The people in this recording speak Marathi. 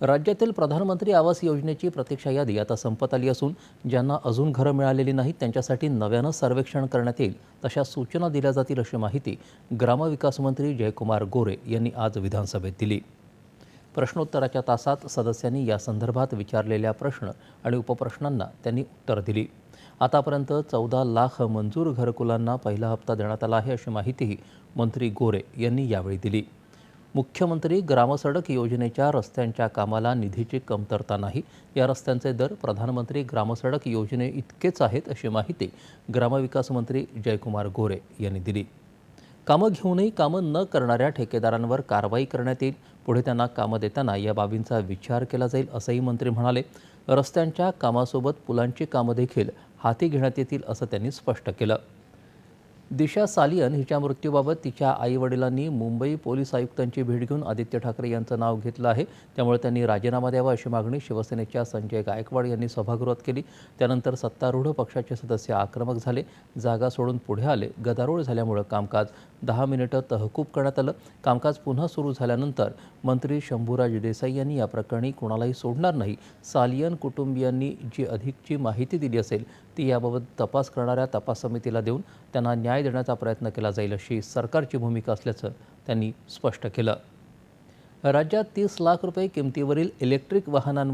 राज्यातील प्रधानमंत्री आवास योजनेची प्रतीक्षा यादी आता संपत आली असून ज्यांना अजून घरं मिळालेली नाहीत त्यांच्यासाठी नव्यानं सर्वेक्षण करण्यात येईल तशा सूचना दिल्या जातील अशी माहिती ग्रामविकास मंत्री जयकुमार गोरे यांनी आज विधानसभेत दिली. प्रश्नोत्तराच्या तासात सदस्यांनी या संदर्भात विचारलेल्या प्रश्न आणि उपप्रश्नांना त्यांनी उत्तर दिली. आतापर्यंत चौदा लाख मंजूर घरकुलांना पहिला हप्ता देण्यात आला आहे अशी माहितीही मंत्री गोरे यांनी यावेळी दिली. मुख्यमंत्री ग्रामसडक योजनेच्या रस्त्यांच्या कामाला निधीची कमतरता नाही. या रस्त्यांचे दर प्रधानमंत्री ग्रामसडक योजने इतकेच आहेत अशी माहिती ग्रामविकास मंत्री जयकुमार गोरे यांनी दिली. कामं घेऊनही कामं न करणाऱ्या ठेकेदारांवर कारवाई करण्यात येईल. पुढे त्यांना कामं देताना या बाबींचा विचार केला जाईल असंही मंत्री म्हणाले. रस्त्यांच्या कामासोबत पुलांची कामं देखील हाती घेण्यात येतील असं त्यांनी स्पष्ट केलं. दिशा सालियन हिच्या मृत्यूबाबत तिच्या आईवडिलांनी मुंबई पोलीस आयुक्तांची भेट घेऊन आदित्य ठाकरे यांचं नाव घेतलं आहे. त्यामुळे त्यांनी राजीनामा द्यावा अशी मागणी शिवसेनेच्या संजय गायकवाड यांनी सभागृहात केली. त्यानंतर सत्तारूढ पक्षाचे सदस्य आक्रमक झाले. जागा सोडून पुढे आले. गदारोळ झाल्यामुळं कामकाज दहा मिनिटं तहकूब करण्यात आलं. कामकाज पुन्हा सुरू झाल्यानंतर मंत्री शंभूराज देसाई यांनी या प्रकरणी कुणालाही सोडणार नाही. सालियन कुटुंबियांनी जी अधिकची माहिती दिली असेल ती याबाबत तपास करणाऱ्या तपास समितीला देऊन त्यांना न्याय देण्याचा प्रयत्न केला जाईल अशी सरकारची भूमिका असल्याचं त्यांनी स्पष्ट केलं. राज्यात तीस लाख रुपये किमतीवरील इलेक्ट्रिक वाहनांवर